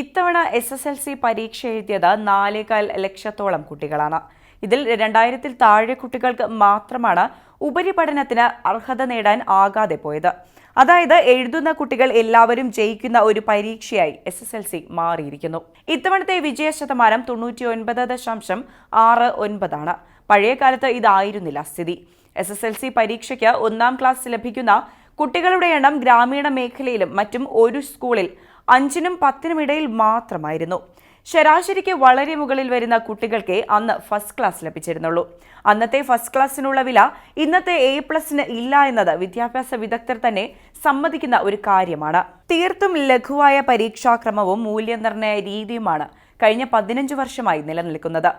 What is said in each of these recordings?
ഇത്തവണ S S L C പരീക്ഷ എഴുതിയത് നാലേകാൽ ലക്ഷത്തോളം കുട്ടികളാണ്. ഇതിൽ രണ്ടായിരത്തിൽ താഴെ കുട്ടികൾക്ക് മാത്രമാണ് ഉപരിപഠനത്തിന് അർഹത നേടാൻ ആകാതെ പോയത്. അതായത് എഴുതുന്ന കുട്ടികൾ എല്ലാവരും ജയിക്കുന്ന ഒരു പരീക്ഷയായി എസ് എസ് എൽ സി മാറിയിരിക്കുന്നു. ഇത്തവണത്തെ വിജയ ശതമാനം തൊണ്ണൂറ്റി ഒൻപത് ദശാംശം ആറ് ഒൻപതാണ്. പഴയ കാലത്ത് ഇതായിരുന്നില്ല സ്ഥിതി. എസ് എസ് എൽ സി പരീക്ഷയ്ക്ക് ഒന്നാം ക്ലാസ് ലഭിക്കുന്ന കുട്ടികളുടെ എണ്ണം ഗ്രാമീണ മേഖലയിലും മറ്റും ഒരു സ്കൂളിൽ അഞ്ചിനും പത്തിനും ഇടയിൽ മാത്രമായിരുന്നു. ശരാശരിക്ക് വളരെ മുകളിൽ വരുന്ന കുട്ടികൾക്ക് അന്ന് ഫസ്റ്റ് ക്ലാസ് ലഭിച്ചിരുന്നുള്ളൂ. അന്നത്തെ ഫസ്റ്റ് ക്ലാസ്സിനുള്ള വില ഇന്നത്തെ എ പ്ലസിന് ഇല്ല എന്നത് വിദ്യാഭ്യാസ വിദഗ്ധർ തന്നെ സമ്മതിക്കുന്ന ഒരു കാര്യമാണ്. തീർത്തും ലഘുവായ പരീക്ഷാക്രമവും മൂല്യനിർണയ രീതിയുമാണ് കഴിഞ്ഞ പതിനഞ്ച് വർഷമായി നിലനിൽക്കുന്നത്.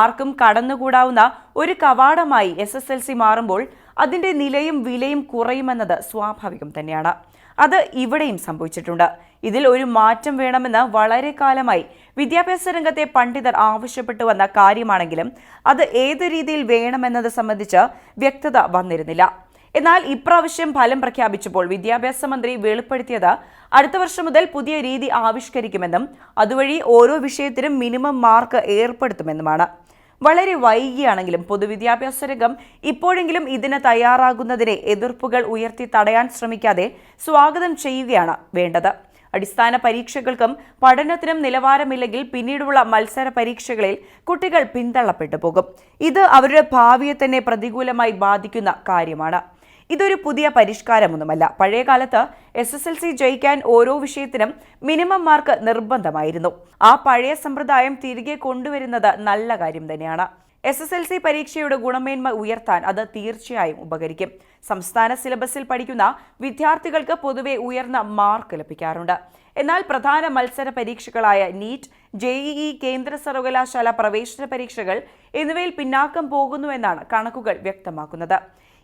ആർക്കും കടന്നുകൂടാവുന്ന ഒരു കവാടമായി എസ് എസ് എൽ സി മാറുമ്പോൾ അതിന്റെ നിലയും വിലയും കുറയുമെന്നത് സ്വാഭാവികം തന്നെയാണ്. അത് ഇവിടെയും സംഭവിച്ചിട്ടുണ്ട്. ഇതിൽ ഒരു മാറ്റം വേണമെന്ന് വളരെ കാലമായി വിദ്യാഭ്യാസ രംഗത്തെ പണ്ഡിതർ ആവശ്യപ്പെട്ടു വന്ന കാര്യമാണെങ്കിലും അത് ഏത് രീതിയിൽ വേണമെന്നത് സംബന്ധിച്ച് വ്യക്തത വന്നിരുന്നില്ല. എന്നാൽ ഇപ്രാവശ്യം ഫലം പ്രഖ്യാപിച്ചപ്പോൾ വിദ്യാഭ്യാസ മന്ത്രി വെളിപ്പെടുത്തിയത് അടുത്ത വർഷം മുതൽ പുതിയ രീതി ആവിഷ്കരിക്കുമെന്നും അതുവഴി ഓരോ വിഷയത്തിനും മിനിമം മാർക്ക് ഏർപ്പെടുത്തുമെന്നുമാണ്. വളരെ വൈകിയാണെങ്കിലും പൊതുവിദ്യാഭ്യാസ രംഗം ഇപ്പോഴെങ്കിലും ഇതിന് തയ്യാറാകുന്നതിനെ എതിർപ്പുകൾ ഉയർത്തി തടയാൻ ശ്രമിക്കാതെ സ്വാഗതം ചെയ്യുകയാണ് വേണ്ടത്. അടിസ്ഥാന പരീക്ഷകൾക്കും പഠനത്തിനും നിലവാരമില്ലെങ്കിൽ പിന്നീടുള്ള മത്സര പരീക്ഷകളിൽ കുട്ടികൾ പിന്തള്ളപ്പെട്ടു പോകും. ഇത് അവരുടെ ഭാവിയെ തന്നെ പ്രതികൂലമായി ബാധിക്കുന്ന കാര്യമാണ്. ഇതൊരു പുതിയ പരിഷ്കാരമൊന്നുമല്ല. പഴയകാലത്ത് എസ് എസ് എൽ സി ജയിക്കാൻ ഓരോ വിഷയത്തിനും മിനിമം മാർക്ക് നിർബന്ധമായിരുന്നു. ആ പഴയ സമ്പ്രദായം തിരികെ കൊണ്ടുവരുന്നത് നല്ല കാര്യം തന്നെയാണ്. എസ് എസ് എൽ സി പരീക്ഷയുടെ ഗുണമേന്മ ഉയർത്താൻ അത് തീർച്ചയായും ഉപകരിക്കും. സംസ്ഥാന സിലബസിൽ പഠിക്കുന്ന വിദ്യാർത്ഥികൾക്ക് പൊതുവെ ഉയർന്ന മാർക്ക് ലഭിക്കാറുണ്ട്. എന്നാൽ പ്രധാന മത്സര പരീക്ഷകളായ നീറ്റ് ജെഇഇ കേന്ദ്ര സർവകലാശാല പ്രവേശന പരീക്ഷകൾ എന്നിവയിൽ പിന്നാക്കം പോകുന്നുവെന്നാണ് കണക്കുകൾ വ്യക്തമാക്കുന്നത്.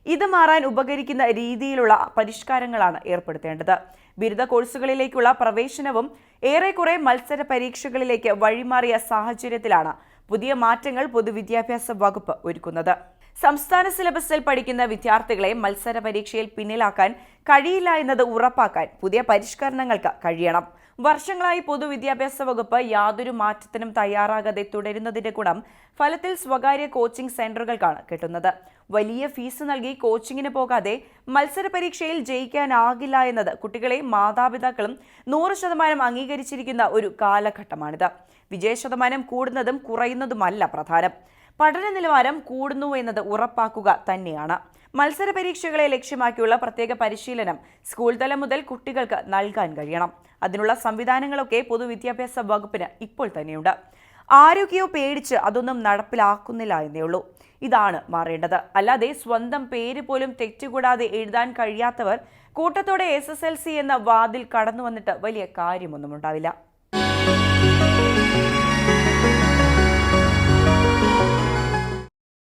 ഇത് മാറാൻ ഉപകരിക്കുന്ന രീതിയിലുള്ള പരിഷ്കാരങ്ങളാണ് ഏർപ്പെടുത്തേണ്ടത്. ബിരുദ കോഴ്സുകളിലേക്കുള്ള പ്രവേശനവും ഏറെക്കുറെ മത്സര പരീക്ഷകളിലേക്ക് വഴിമാറിയ സാഹചര്യത്തിലാണ് പുതിയ മാറ്റങ്ങൾ പൊതുവിദ്യാഭ്യാസ വകുപ്പ് ഒരുക്കുന്നത്. സംസ്ഥാന സിലബസിൽ പഠിക്കുന്ന വിദ്യാർത്ഥികളെ മത്സര പരീക്ഷയിൽ പിന്നിലാക്കാൻ കഴിയില്ല എന്നത് ഉറപ്പാക്കാൻ പുതിയ പരിഷ്കരണങ്ങൾക്ക് കഴിയണം. വർഷങ്ങളായി പൊതുവിദ്യാഭ്യാസ വകുപ്പ് യാതൊരു മാറ്റത്തിനും തയ്യാറാകാതെ തുടരുന്നതിന്റെ ഗുണം ഫലത്തിൽ സ്വകാര്യ കോച്ചിംഗ് സെന്ററുകൾക്കാണ് കിട്ടുന്നത്. വലിയ ഫീസ് നൽകി കോച്ചിങ്ങിന് പോകാതെ മത്സര പരീക്ഷയിൽ ജയിക്കാനാകില്ല എന്നത് കുട്ടികളെ മാതാപിതാക്കളും നൂറ് ശതമാനം അംഗീകരിച്ചിരിക്കുന്ന ഒരു കാലഘട്ടമാണിത്. വിജയ ശതമാനം കൂടുന്നതും കുറയുന്നതുമല്ല പ്രധാനം. പഠന നിലവാരം കൂടുന്നു എന്നത് ഉറപ്പാക്കുക തന്നെയാണ്. മത്സര പരീക്ഷകളെ ലക്ഷ്യമാക്കിയുള്ള പ്രത്യേക പരിശീലനം സ്കൂൾ തലം മുതൽ കുട്ടികൾക്ക് നൽകാൻ കഴിയണം. അതിനുള്ള സംവിധാനങ്ങളൊക്കെ പൊതുവിദ്യാഭ്യാസ വകുപ്പിന് ഇപ്പോൾ തന്നെയുണ്ട്. ആരോഗ്യവും പേടിച്ച് അതൊന്നും നടപ്പിലാക്കുന്നില്ല എന്നേ ഉള്ളൂ. ഇതാണ് മാറേണ്ടത്. അല്ലാതെ സ്വന്തം പേര് പോലും തെറ്റുകൂടാതെ എഴുതാൻ കഴിയാത്തവർ കൂട്ടത്തോടെ എസ് എന്ന വാതിൽ കടന്നു വന്നിട്ട് വലിയ കാര്യമൊന്നും ഉണ്ടാവില്ല.